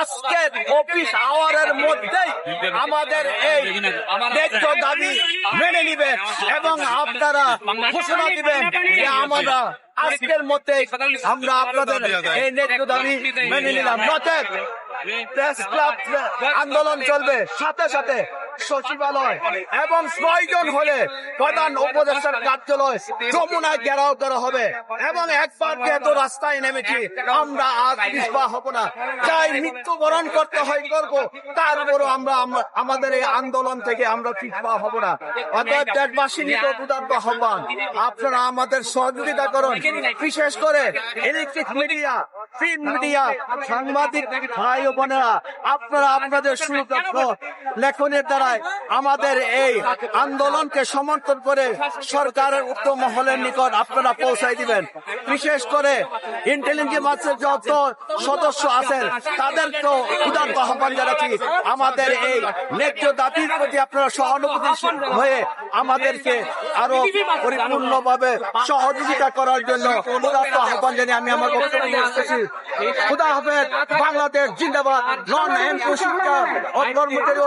আজকের অফিস আওয়ারের মধ্যে আমাদের এই ন্যায্য দাবি মেনে নিবেন এবং আপনারা ঘোষণা দিবেন যে আমরা আজকের মধ্যে আমরা আপনাদের এই ন্যায্য দাবি মেনে নিলাম। নচেত আন্দোলন চলবে। সাথে সাথে সচিবালয় এবং প্রয়োজন হলে প্রধান উপদেষ্টার কার্যালয় যমুনায় ঘেরাও করা হবে এবং একবার যেহেতু রাস্তায় নেমেছি, আমরা আজ পিছপা হব না। চাই মৃত্যুবরণ করতে হয় করব তারপরও আমরা আমাদের এই আন্দোলন থেকে আমরা পিছপা হব না। দেশবাসী নিকট আহ্বান, আপনারা আমাদের সহযোগিতা করুন। বিশেষ করে ইলেকট্রিক মিডিয়া, প্রিন্ট মিডিয়া, সাংবাদিক ভাই বোনেরা, আপনারা আপনাদের সুদক্ষ লেখনের দ্বারাই আমাদের এই আন্দোলনকে সমর্থন করে সরকারের উচ্চ মহলের নিকট আপনারা পৌঁছাই দিবেন। বিশেষ করে ইন্টেলিজেন্সের যত সদস্য আছেন, তাদেরকেও উদার্ত আহ্বান জানাচ্ছি। আমাদের এই ন্যায্য দাবির প্রতি আপনারা সহানুভূতিশীল হয়ে আমাদেরকে আরও পরিপূর্ণভাবে সহযোগিতা করার জন্য উদার্ত আহ্বান জানিয়ে আমি আমার বক্তব্য শেষ খুদা হাফেজ, বাংলাদেশ জিন্দাবাদ নন এন্ড কর্মচারী